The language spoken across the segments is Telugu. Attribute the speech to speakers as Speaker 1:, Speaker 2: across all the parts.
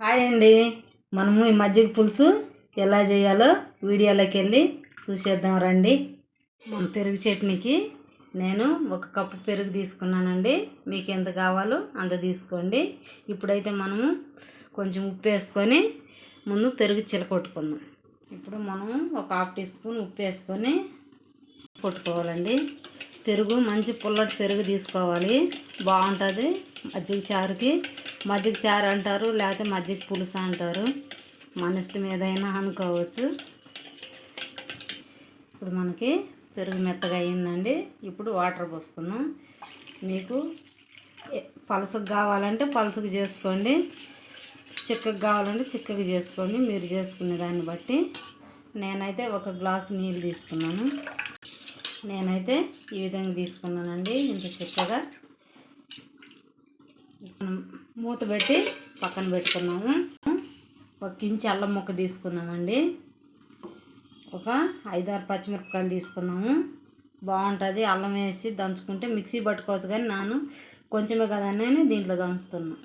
Speaker 1: హాయ్ అండి. మనము ఈ మజ్జిగ పులుసు ఎలా చేయాలో వీడియోలోకి వెళ్ళి చూసేద్దాం రండి. మన పెరుగు చట్నీకి నేను ఒక కప్పు పెరుగు తీసుకున్నానండి. మీకు ఎంత కావాలో అంత తీసుకోండి. ఇప్పుడైతే మనము కొంచెం ఉప్పు వేసుకొని ముందు పెరుగు చిలకొట్టుకుందాం ఇప్పుడు మనము ఒక హాఫ్ టీ స్పూన్ ఉప్పు వేసుకొని కొట్టుకోవాలండి. పెరుగు మంచి పుల్లటి పెరుగు తీసుకోవాలి. బాగుంటుంది. మజ్జిగ చారుకి. మజ్జిగ చారు అంటారు లేకపోతే మజ్జిగ పులుసు అంటారు. మన ఇష్టం ఏదైనా అనుకోవచ్చు. ఇప్పుడు మనకి పెరుగు మెత్తగా అయ్యిందండి ఇప్పుడు వాటర్ పోసుకుందాం. మీకు పలుసుకు కావాలంటే పలుసుకు చేసుకోండి. చిక్కకు కావాలంటే చిక్కగా చేసుకోండి. మీరు చేసుకునే దాన్ని బట్టి నేనైతే ఒక గ్లాస్ నీళ్ళు తీసుకున్నాను. నేనైతే ఈ విధంగా తీసుకున్నానండి. ఇంత చిక్కగా. మూత పెట్టి పక్కన పెట్టుకున్నాము. ఒక కించి అల్లం ముక్క తీసుకున్నామండి ఒక ఐదారు పచ్చిమిరపకాయలు తీసుకున్నాము బాగుంటుంది. అల్లం వేసి దంచుకుంటే మిక్సీ పట్టుకోవచ్చు కానీ నాను కొంచెమే కదా అని దీంట్లో దంచుతున్నా.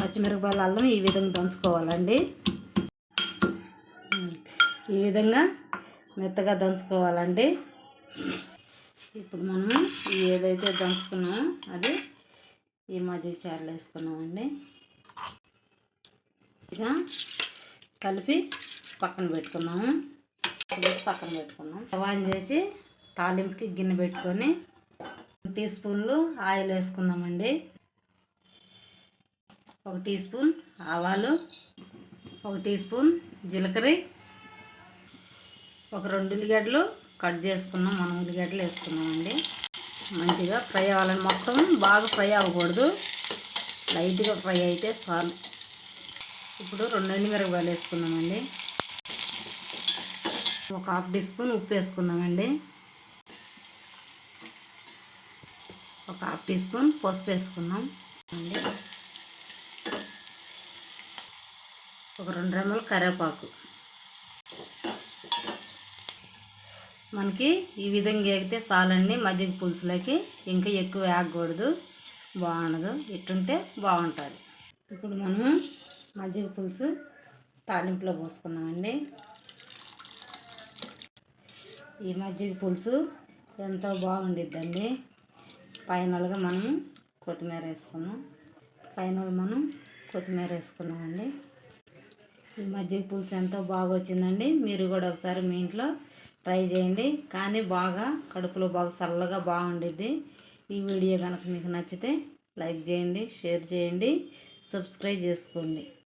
Speaker 1: పచ్చిమిరపకాయల అల్లం ఈ విధంగా దంచుకోవాలండి. ఈ విధంగా మెత్తగా దంచుకోవాలండి. ఇప్పుడు మనము ఏదైతే దంచుకున్నామో అది ఈ మజ్జిగ చారులు వేసుకున్నామండి. ఇక కలిపి పక్కన పెట్టుకున్నాము. పక్కన పెట్టుకున్నాం స్టవ్ ఆన్ చేసి తాలింపుకి గిన్నె పెట్టుకొని టీ స్పూన్లు ఆయిల్ వేసుకుందామండి. ఒక టీ స్పూన్ ఆవాలు ఒక టీ స్పూన్ జీలకర్ర ఒక రెండు ఉల్లిగడ్డలు కట్ చేసుకున్నాం. మనం ఉల్లిగడ్డలు వేసుకున్నామండి. మంచిగా ఫ్రై అవ్వాలని మొత్తం బాగా ఫ్రై అవ్వకూడదు. లైట్గా ఫ్రై అయితే చాలు. ఇప్పుడు రెండు ఎండుమిరపకాయలు వేసుకున్నామండి. ఒక హాఫ్ టీ స్పూన్ ఉప్పు వేసుకున్నామండి. ఒక హాఫ్ టీ స్పూన్ పసుపు వేసుకున్నాం. అండి. ఒక రెండు రెమ్మలు కరివేపాకు. మనకి ఈ విధంగా ఎగితే చాలండి మజ్జిగ పులుసులకి ఇంకా ఎక్కువ వేగకూడదు. బాగుండదు. ఇట్టుంటే బాగుంటుంది. ఇప్పుడు మనం మజ్జిగ పులుసు తాలింపులో పోసుకుందామండి. ఈ మజ్జిగ పులుసు ఎంతో బాగుండిద్దండి. ఫైనల్గా మనం కొత్తిమీర వేసుకున్నాం ఫైనల్ మనం కొత్తిమీర వేసుకున్నామండి ఈ మజ్జిగ పులుసు ఎంతో బాగా వచ్చిందండి మీరు కూడా ఒకసారి మీ ఇంట్లో ట్రై చేయండి. కానీ బాగా కడుపులో బాగా చల్లగా బాగుండిద్ది. ఈ వీడియో కనుక మీకు నచ్చితే లైక్ చేయండి షేర్ చేయండి సబ్స్క్రైబ్ చేసుకోండి.